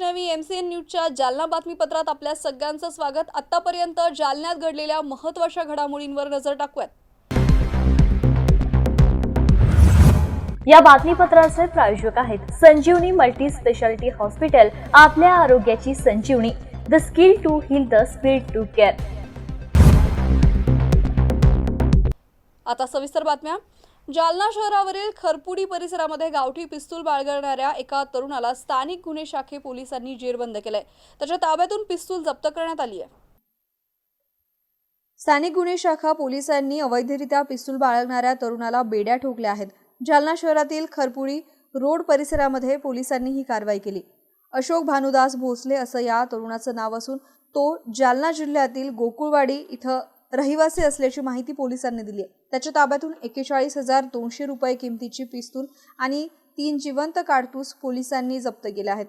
Vaishnavi M C N न्यूजच्या जालना बातमीपत्रात आपल्या सगळ्यांचं स्वागत. आतापर्यंत जालन्यात घडलेल्या महत्त्वाच्या घडामोडींवर नजर टाकूयात. या बातमीपत्राचे प्रायोजक आहेत संजीवनी मल्टी स्पेशालिटी हॉस्पिटल आपल्या आरोग्याची संजीवनी. The skill to heal the speed to care. आता सविस्तर बातम्या. जालना शहरावरील खरपुडी परिसरामध्ये गावठी पिस्तूल बाळगणाऱ्या एका तरुणाला स्थानिक गुन्हे शाखे पोलिसांनी जेरबंद केलंय. त्याच्या ताब्यातून पिस्तूल जप्त करण्यात आली आहे स्थानिक गुन्हे शाखा पोलिसांनी अवैधरित्या पिस्तूल बाळगणाऱ्या तरुणाला बेड्या ठोकल्या आहेत. जालना शहरातील खरपुडी रोड परिसरामध्ये पोलिसांनी ही कारवाई केली. अशोक भानुदास भोसले असं या तरुणाचं नाव असून तो जालना जिल्ह्यातील गोकुळवाडी इथं रहिवासी असल्याची माहिती पोलिसांनी दिली आहे. त्याच्या ताब्यातून एकेचाळीस हजार दोनशे रुपये किमतीची पिस्तूल आणि तीन जिवंत काडतूस पोलिसांनी जप्त केल्या आहेत.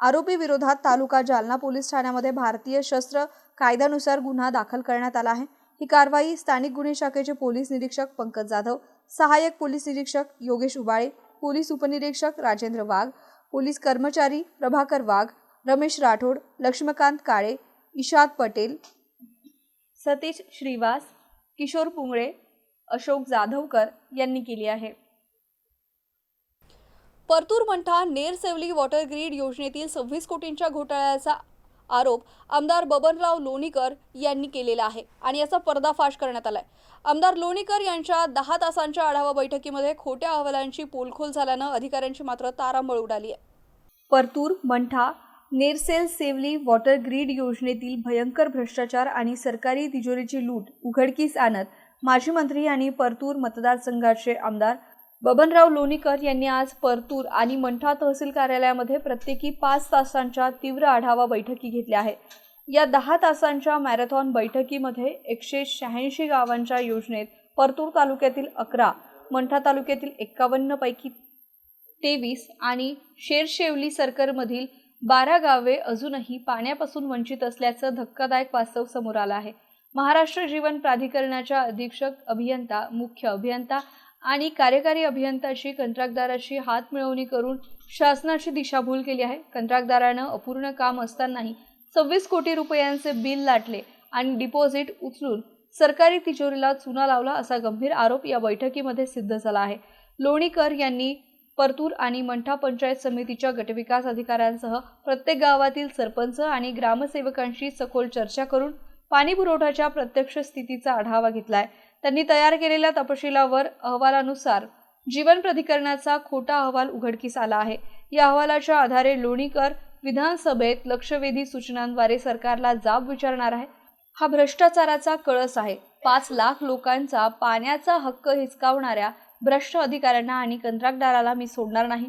आरोपी विरोधात तालुका जालना पोलीस ठाण्यामध्ये भारतीय शस्त्र कायद्यानुसार गुन्हा दाखल करण्यात आला आहे. ही कारवाई स्थानिक गुन्हे शाखेचे पोलीस निरीक्षक पंकज जाधव सहाय्यक पोलीस निरीक्षक योगेश उबाळे पोलीस उपनिरीक्षक राजेंद्र वाघ पोलीस कर्मचारी प्रभाकर वाघ रमेश राठोड लक्ष्मीकांत काळे इशाद पटेल सतीश श्रीवास किशोर पुंगळे अशोक जाधवकर यांनी केली आहे. परतूर मंठा नेर सेवली वॉटर ग्रीड योजनेतील सव्वीस कोटींच्या घोटाळ्याचा आरोप आमदार बबनराव लोणीकर यांनी केलेला आहे आणि याचा पर्दाफाश करण्यात आलाय. आमदार लोणीकर यांच्या दहा तासांच्या आढावा बैठकीमध्ये खोट्या अहवालांची पोलखोल झाल्यानं अधिकाऱ्यांची मात्र तारांबळ उडाली आहे. परतूर मंठा नेरसेल सेवली वॉटर ग्रीड योजनेतील भयंकर भ्रष्टाचार आणि सरकारी तिजोरीची लूट उघडकीस आणत माजी मंत्री आणि परतूर मतदारसंघाचे आमदार बबनराव लोणीकर यांनी आज परतूर आणि मंठा तहसील कार्यालयामध्ये प्रत्येकी पाच तासांच्या तीव्र आढावा बैठकी घेतल्या आहेत. या दहा तासांच्या मॅरेथॉन बैठकीमध्ये एकशे शहाऐंशी गावांच्या योजनेत परतूर तालुक्यातील अकरा मंठा तालुक्यातील एक्कावन्न पैकी तेवीस आणि शेरशेवली सरकारमधील बारा गावे अजूनही पाण्यापासून वंचित असल्याचं धक्कादायक वास्तव समोर आलं आहे. महाराष्ट्र जीवन प्राधिकरणाच्या अधीक्षक अभियंता मुख्य अभियंता आणि कार्यकारी अभियंताशी कंत्राटदाराशी हात मिळवणी करून शासनाची दिशाभूल केली आहे. कंत्राटदारानं अपूर्ण काम असतानाही सव्वीस कोटी रुपयांचे बिल लाटले आणि डिपॉझिट उचलून सरकारी तिजोरीला चुना लावला असा गंभीर आरोप या बैठकीमध्ये सिद्ध झाला आहे. लोणीकर यांनी परतूर आणि मंठा पंचायत समितीच्या गटविकास अधिकाऱ्यांसह प्रत्येक गावातील सरपंच आणि ग्रामसेवकांशी सखोल चर्चा करून पाणी पुरवठ्याच्या प्रत्यक्ष स्थितीचा आढावा घेतलाय. त्यांनी तयार केलेल्या तपशिलावर अहवालानुसार जीवन प्राधिकरणाचा खोटा अहवाल उघडकीस आला आहे. या अहवालाच्या आधारे लोणीकर विधानसभेत लक्षवेधी सूचनांद्वारे सरकारला जाब विचारणार आहे. हा भ्रष्टाचाराचा कळस आहे. पाच लाख लोकांचा पाण्याचा हक्क हिसकावणाऱ्या भ्रष्ट अधिकाऱ्यांना आणि कंत्राटदाराला मी सोडणार नाही.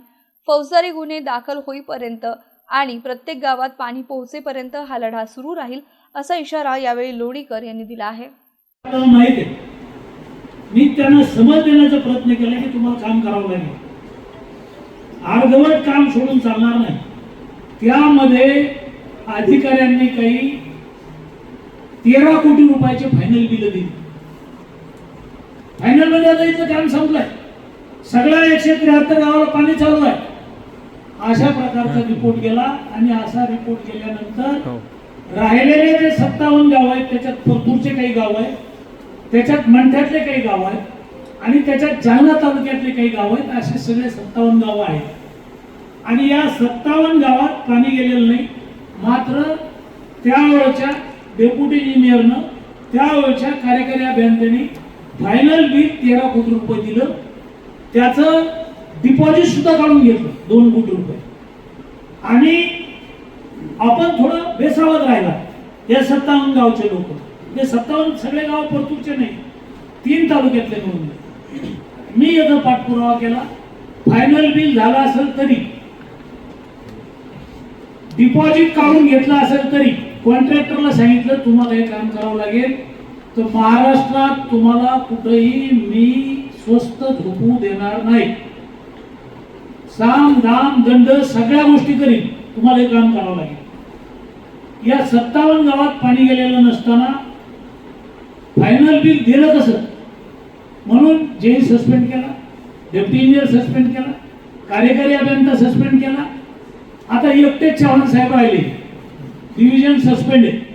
फौजदारी गुन्हे दाखल होईपर्यंत आणि प्रत्येक गावात पाणी पोहोचेपर्यंत हा लढा सुरू राहील असा इशारा यावेळी लोणीकर यांनी दिला आहे. मी त्यांना समज देण्याचा प्रयत्न केला की तुम्हाला काम करावं लागेल. अर्धवट काम सोडून चालणार नाही. त्यामध्ये अधिकाऱ्यांनी काही तेरा कोटी रुपयाचे फायनल बिल दिली. फायनलमध्ये आता इथं काम संपलंय. सगळ्या एकशे त्र्याहत्तर गावाला पाणी चालू आहे अशा प्रकारचा रिपोर्ट गेला आणि असा रिपोर्ट केल्यानंतर राहिलेले जे सत्तावन्न गाव आहेत त्याच्यात परतूरचे काही गाव आहेत त्याच्यात मंठ्यातले काही गाव आहेत आणि त्याच्यात जालना तालुक्यातले काही गाव आहेत असे सगळे सत्तावन्न गाव आहेत. आणि या सत्तावन्न गावात पाणी गेलेलं नाही. मात्र त्यावेळच्या डेप्युटी इंजिनियरनं त्यावेळच्या कार्यकारी अभियंत्याने फायनल बिल तेरा कोटी रुपये दिलं. त्याचं डिपॉझिट सुद्धा काढून घेतलं दोन कोटी रुपये. आणि आपण थोडं बेसावत राहिला. या सत्तावन्न गावचे लोक. म्हणजे सत्तावन्न सगळे गाव परतूरचे नाही. तीन तालुक्यातले म्हणून मी याचा पाठपुरावा केला. फायनल बिल झाला असेल तरी डिपॉझिट काढून घेतलं असेल तरी कॉन्ट्रॅक्टरला सांगितलं तुम्हाला हे काम करावं लागेल. तर महाराष्ट्रात तुम्हाला कुठेही मी स्वस्त झोपू देणार नाही. साम दाम दंड सगळ्या गोष्टी करीन. तुम्हाला हे काम करावं लागेल. या सत्तावन्न गावात पाणी गेलेलं नसताना फायनल बिल दिलं कसं? म्हणून जे सस्पेंड केला डेप्टी इंजिनियर सस्पेंड केला कार्यकारी अभियंता सस्पेंड केला. आता एकटेच चव्हाण साहेब राहिले. डिव्हिजन सस्पेंड आहे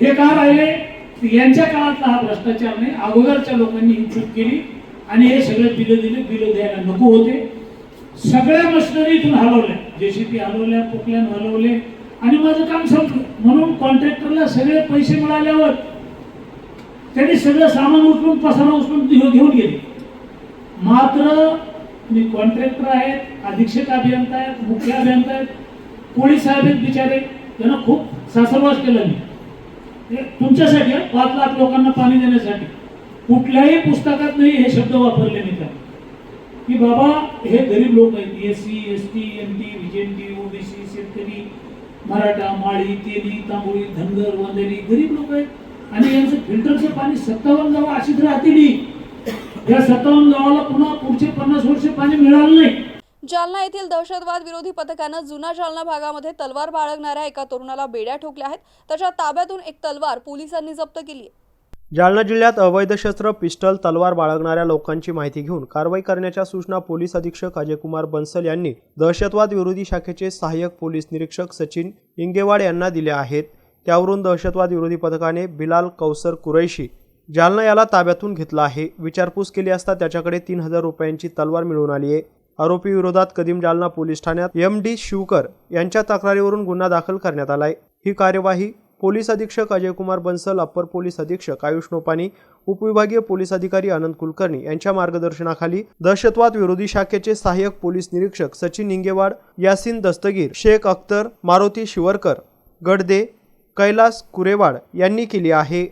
हे का राहिले? यांच्या काळातला हा भ्रष्टाचार नाही. अगोदरच्या लोकांनी ही चूक केली आणि हे सगळे बिलं दिले बिलं द्यायला नको होते. सगळ्या मशिनरी इथून हलवल्या. जेसीपी हलवल्या पोकल्यान हलवले. आणि माझं काम संपलं. म्हणून कॉन्ट्रॅक्टरला सगळे पैसे मिळाल्यावर त्यांनी सगळं सामान उचलून पसारा उचलून घेऊन घेऊन गेले. मात्र मी कॉन्ट्रॅक्टर आहेत अधीक्षक अभियंता आहेत मुख्य अभियंता आहेत. पोलीस साहेब आहेत बिचारे. त्यांना खूप सासरवास केला मी. तुमच्यासाठी पाच लाख लोकांना पाणी देण्यासाठी. कुठल्याही पुस्तकात नाही हे शब्द वापरले मी त्या की बाबा हे गरीब लोक आहेत. S C S T M T VJNT OBC शेतकरी मराठा माळी तेली तांबोळी धनगर वंदेली गरीब लोक आहेत. आणि यांचं फिल्टरचं पाणी सत्तावन्न गावं अशीच राहतील या सत्तावन्न गावाला पुन्हा पुढचे पन्नास वर्ष पाणी मिळालं नाही. जालना येथील दहशतवाद विरोधी पथकानं जुना जालना भागामध्ये तलवार बाळगणाऱ्या एका तरुणाला बेड्या ठोकल्या आहेत. त्याच्या ताब्यातून एक तलवार पोलिसांनी जप्त केली आहे. जालना जिल्ह्यात अवैध शस्त्र पिस्टल तलवार बाळगणाऱ्या लोकांची माहिती घेऊन कारवाई करण्याच्या सूचना पोलीस अधीक्षक अजयकुमार बन्सल यांनी दहशतवाद विरोधी शाखेचे सहाय्यक पोलीस निरीक्षक सचिन इंगेवाड यांना दिल्या आहेत. त्यावरून दहशतवाद विरोधी पथकाने बिलाल कौसर कुरैशी जालना याला ताब्यातून घेतला आहे. विचारपूस केली असता त्याच्याकडे तीन हजार रुपयांची तलवार मिळून आली आहे. आरोपी विरोधात कदीम जालना पोलीस ठाण्यात एम डी शिवकर यांच्या तक्रारीवरून गुन्हा दाखल करण्यात आलाय. ही कार्यवाही पोलीस अधीक्षक अजयकुमार बन्सल अप्पर पोलीस अधीक्षक आयुष नोपानी उपविभागीय पोलीस अधिकारी आनंद कुलकर्णी यांच्या मार्गदर्शनाखाली दहशतवाद विरोधी शाखेचे सहाय्यक पोलीस निरीक्षक सचिन निंगेवाड यासिन दस्तगीर शेख अख्तर मारुती शिवरकर गडदे कैलास कुरेवाड यांनी केली आहे.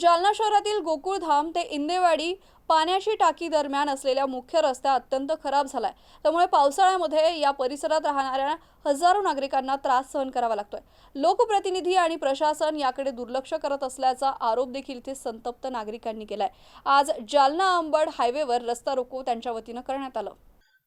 जालना शहरातील गोकुळधाम ते इंदेवाडी पाण्याची टाकी दरम्यान असलेल्या मुख्य रस्ता अत्यंत खराब झालाय. त्यामुळे पावसाळ्यामध्ये या परिसरात राहणाऱ्या हजारो नागरिकांना त्रास सहन करावा लागतोय. लोकप्रतिनिधी आणि प्रशासन याकडे दुर्लक्ष करत असल्याचा आरोप देखील इथे संतप्त नागरिकांनी केलाय. आज जालना अंबड हायवेवर रस्ता रोको त्यांच्या वतीनं करण्यात आलं.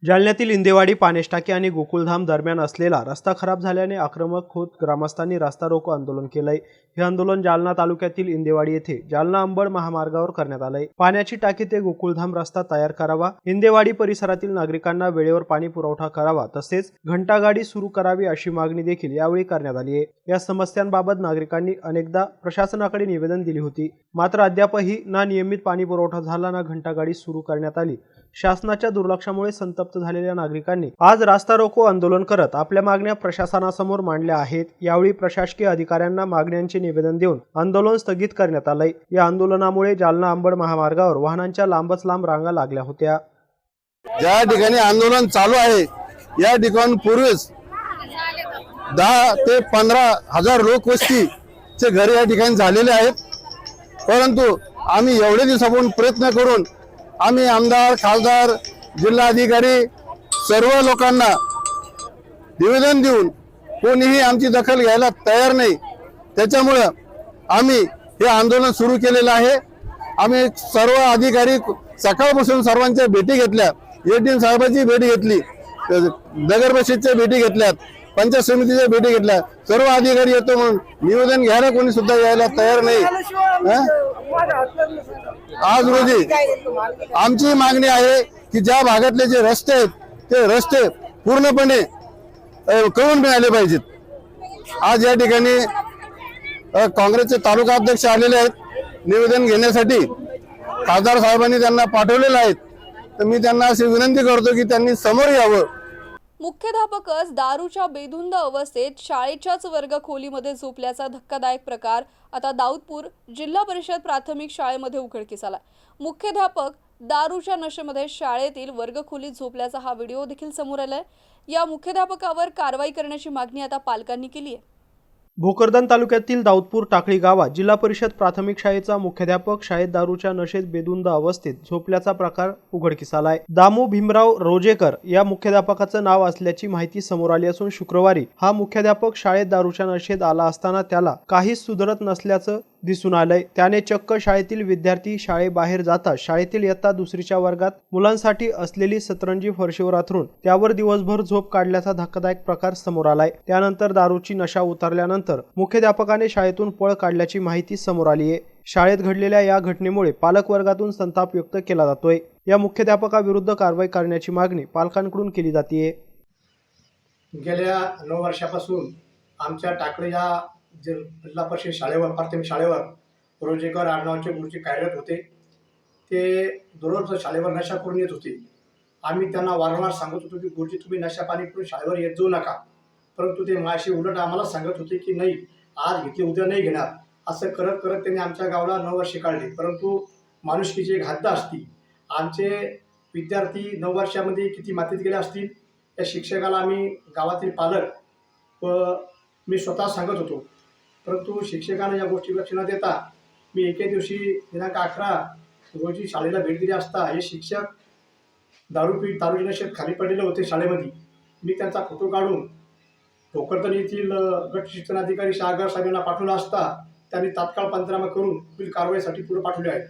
जालन्यातील इंदेवाडी पाणेष्टाकी आणि गोकुळधाम दरम्यान असलेला रस्ता खराब झाल्याने आक्रमक होत ग्रामस्थांनी रस्ता रोको आंदोलन केलंय. हे आंदोलन जालना तालुक्यातील इंदेवाडी येथे जालना अंबड महामार्गावर करण्यात आलंय. पाण्याची टाकी ते गोकुळधाम रस्ता तयार करावा इंदेवाडी परिसरातील नागरिकांना वेळेवर पाणी पुरवठा करावा तसेच घंटागाडी सुरू करावी अशी मागणी देखील यावेळी करण्यात आली आहे. या समस्यांबाबत नागरिकांनी अनेकदा प्रशासनाकडे निवेदन दिली होती. मात्र अद्यापही ना नियमित पाणी पुरवठा झाला ना घंटागाडी सुरू करण्यात आली. शासनाच्या दुर्लक्षामुळे संतप्त झालेल्या नागरिकांनी आज रास्ता रोको आंदोलन करत आपल्या मागण्या प्रशासनासमोर मांडल्या आहेत. यावेळी प्रशासकीय अधिकाऱ्यांना मागण्यांचे निवेदन देऊन आंदोलन स्थगित करण्यात आलंय. या आंदोलनामुळे जालना अंबड महामार्गावर वाहनांच्या लांबच लांब रांगा लागल्या होत्या. ज्या ठिकाणी आंदोलन चालू आहे या ठिकाणी पूर्वीच दहा ते पंधरा हजार लोकवस्तीचे घर या ठिकाणी झालेले आहेत. परंतु आम्ही एवढे दिवसापासून प्रयत्न करून आम्ही आमदार खासदार जिल्हाधिकारी सर्व लोकांना निवेदन देऊन कोणीही आमची दखल घ्यायला तयार नाही. त्याच्यामुळं आम्ही हे आंदोलन सुरू केलेलं आहे. आम्ही सर्व अधिकारी सकाळपासून सर्वांच्या भेटी घेतल्या. एटीएम साहेबांची भेट घेतली. नगरपरिषदच्या भेटी घेतल्यात. पंचायत समितीच्या भेटी घेतल्या. सर्व अधिकारी येतो म्हणून निवेदन घ्यायला कोणी सुद्धा यायला तयार नाही. आज रोजी आमची मागणी आहे की ज्या भागातले जे रस्ते आहेत ते रस्ते पूर्णपणे कळून मिळाले पाहिजेत. आज या ठिकाणी काँग्रेसचे तालुका अध्यक्ष आलेले आहेत. निवेदन घेण्यासाठी खासदार साहेबांनी त्यांना पाठवलेलं आहेत तर मी त्यांना अशी विनंती करतो की त्यांनी समोर यावं. मुख्याध्यापकच दारूच्या बेधुंद अवस्थेत शाळेच्याच वर्गखोलीमध्ये झोपल्याचा धक्कादायक प्रकार आता दाऊदपूर जिल्हा परिषद प्राथमिक शाळेमध्ये उघडकीस आला. मुख्याध्यापक दारूच्या नशेमध्ये शाळेतील वर्गखोलीत झोपल्याचा हा व्हिडिओ देखील समोर आलाय. या मुख्याध्यापकावर कारवाई करण्याची मागणी आता पालकांनी केली आहे भोकरदन तालुक्यातील दाऊदपूर टाकळी गावात जिल्हा परिषद प्राथमिक शाळेचा मुख्याध्यापक शाळेत दारूच्या नशेत बेदुंद अवस्थेत झोपल्याचा प्रकार उघडकीस आलाय दामू भीमराव रोजेकर या मुख्याध्यापकाचं नाव असल्याची माहिती समोर आली असून शुक्रवारी हा मुख्याध्यापक शाळेत दारूच्या नशेत आला असताना त्याला काहीच सुधरत नसल्याचं दिसून आलंय. त्याने चक्क शाळेतील विद्यार्थी शाळेबाहेर जाता शाळेतील इयत्ता दुसरीच्या वर्गात मुलांसाठी असलेली सतरंजी फरशीवर अथरून त्यावर दिवसभर झोप काढल्याचा धक्कादायक प्रकार समोर आलाय. त्यानंतर दारूची नशा उतरल्यानंतर मुख्याध्यापकाने शाळेतून पळ काढल्याची माहिती समोर आली आहे. शाळेत घडलेल्या या घटनेमुळे पालक वर्गातून संताप व्यक्त केला जातोय. या मुख्याध्यापकाविरुद्ध कारवाई करण्याची मागणी पालकांकडून केली जाते गेल्या नऊ वर्षापासून आमच्या टाकळी या जि जिल्हा परिषद शाळेवर प्राथमिक शाळेवर रोजेकर आडनावचे गुरुजी कार्यरत होते. ते दररोज शाळेवर नशा करून येत होते. आम्ही त्यांना वारंवार सांगत होतो की गुरुजी तुम्ही नशा पाणी करून शाळेवर येत जाऊ नका. परंतु ते माशी उलट आम्हाला सांगत होते की नाही आज घेतले उद्या नाही घेणार. असं करत करत त्यांनी आमच्या गावाला नऊ वर्षे काढले. परंतु माणुसकीची एक हद्द असती आमचे विद्यार्थी नऊ वर्षामध्ये किती मातीत गेले असतील त्या शिक्षकाला आम्ही गावातील पालक व मी स्वतः सांगत होतो. परंतु शिक्षकांना या गोष्टी लक्ष न देता मी एके दिवशी दिनांक अकरा रोजी शाळेला भेट दिली असता हे शिक्षक दारू पी दारू नशेत खाली पडलेले होते शाळेमध्ये. मी त्यांचा फोटो काढून भोकरदन येथील गट शिक्षणाधिकारी सागर साहेबांना पाठवला असता त्यांनी तात्काळ पंचनामा करून पुढील कारवाईसाठी पुढे पाठवले आहे.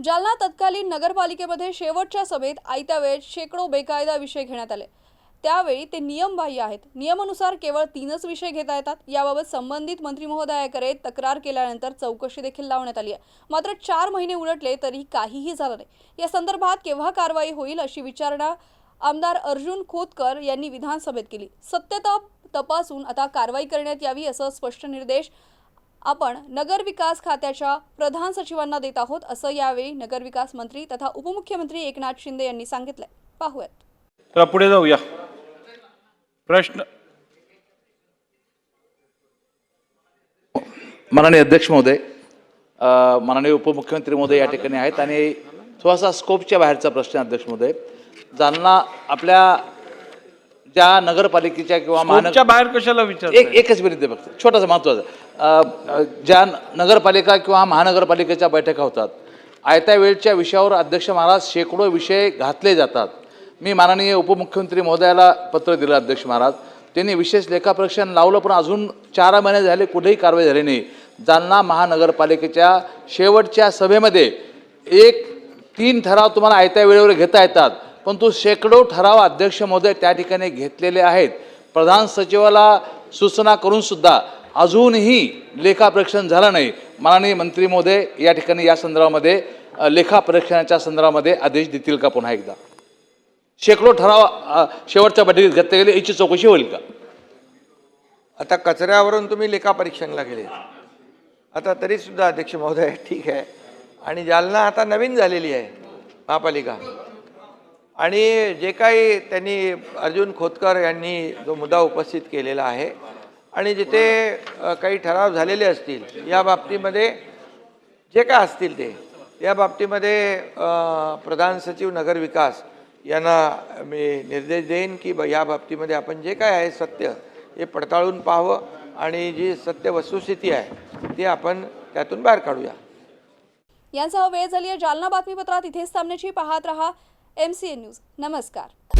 जालना तत्कालीन नगरपालिकेमध्ये शेवटच्या सभेत आयत्या वेळेत शेकडो बेकायदा विषय घेण्यात आले. त्यावेळी ते नियमबाह्य आहेत. नियमानुसार केवळ तीनच विषय घेता येतात. याबाबत संबंधित मंत्री महोदयाकडे तक्रार केल्यानंतर चौकशी देखील लावण्यात आली आहे. मात्र चार महिने उलटले तरी काहीही झालं नाही. या संदर्भात केव्हा कारवाई होईल अशी विचारणा आमदार अर्जुन खोतकर यांनी विधानसभेत केली. सत्यता तपासून आता कारवाई करण्यात यावी असं स्पष्ट निर्देश आपण नगरविकास खात्याच्या प्रधान सचिवांना देत आहोत असं यावेळी नगरविकास मंत्री तथा उपमुख्यमंत्री एकनाथ शिंदे यांनी सांगितलंय. पाहूयात. पुढे जाऊया. प्रश्न. माननीय अध्यक्ष महोदय माननीय उपमुख्यमंत्री महोदय या ठिकाणी आहेत आणि थोडासा स्कोपच्या बाहेरचा प्रश्न अध्यक्ष महोदय. जालना आपल्या ज्या नगरपालिकेच्या किंवा महानगर बाहेर कशाला विचार एक एकच मिनिट आहे फक्त. छोटासा महत्त्वाचा. ज्या नगरपालिका किंवा महानगरपालिकेच्या बैठका होतात आयत्या वेळच्या विषयावर अध्यक्ष महाराज शेकडो विषय घातले जातात. मी माननीय उपमुख्यमंत्री महोदयाला पत्र दिलं अध्यक्ष महाराज. त्यांनी विशेष लेखापरीक्षण लावलं पण अजून चार महिने झाले कुठेही कारवाई झाली नाही. जालना महानगरपालिकेच्या शेवटच्या सभेमध्ये एक तीन ठराव तुम्हाला आयत्या वेळेवर घेता येतात पण तो शेकडो ठराव अध्यक्ष महोदय त्या ठिकाणी घेतलेले आहेत. प्रधान सचिवाला सूचना करूनसुद्धा अजूनही लेखापरीक्षण झालं नाही. माननीय मंत्री महोदय या ठिकाणी या संदर्भामध्ये लेखापरीक्षणाच्या संदर्भामध्ये आदेश देतील का पुन्हा एकदा? शेकडो ठराव शेवटच्या बैठकीत घेतले गेले याची चौकशी होईल का? आता कचऱ्यावरून तुम्ही लेखापरीक्षणला गेले. आता तरीसुद्धा अध्यक्ष महोदय ठीक आहे. आणि जालना आता नवीन झालेली आहे महापालिका. आणि जे काही त्यांनी अर्जुन खोतकर यांनी जो मुद्दा उपस्थित केलेला आहे आणि जिथे काही ठराव झालेले असतील या बाबतीमध्ये जे काय असतील ते या बाबतीमध्ये प्रधान सचिव नगरविकास यांना मी निर्देश देईन की ब या बाबतीमध्ये आपण जे काय आहे सत्य हे पडताळून पाहावं आणि जी सत्य वस्तुस्थिती आहे ती आपण त्यातून बाहेर काढूया. यांसह वेळ झाली आहे जालना बातमीपत्रात इथेच थांबण्याची पाहत रहा एम सी एन न्यूज नमस्कार.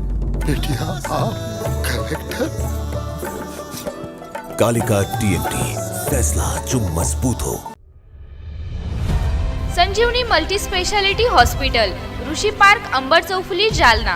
बेटिया आप कलेक्टर। कालिका टीएमटी फैसला जो मजबूत हो। Sanjivani multi speciality hospital Rishi park Ambar Chaufuli Jalna.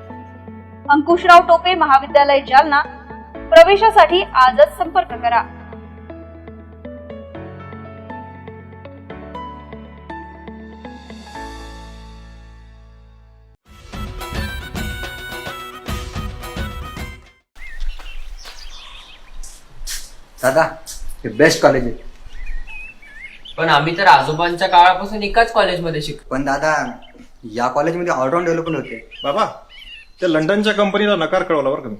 Ankushrao Tope महाविद्यालय जालना. प्रवेशासाठी आजच संपर्क करा. दादा हे बेस्ट कॉलेज आहे. पण आम्ही तर आजोबांच्या काळापासून एकाच कॉलेजमध्ये शिकतो पण दादा या कॉलेजमध्ये ऑलराऊंड डेव्हलपमेंट होते. बाबा त्या लंडनच्या कंपनीला नकार कळवला बरं का मी.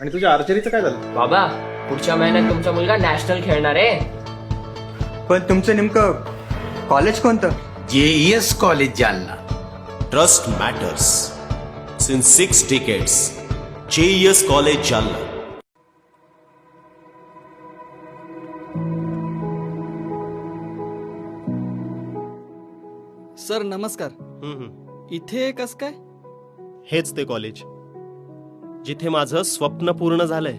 आणि तुझ्या आर्चरीचं काय झालं? बाबा पुढच्या महिन्यात तुमचा मुलगा नॅशनल खेळणार आहे. पण तुमचं नेमकं कॉलेज कोणतं? JES college Jalna. Trust matters since six decades JES college Jalna. Sir नमस्कार. इथे कस काय? हेच ते कॉलेज जिथे माझं स्वप्न पूर्ण झालंय.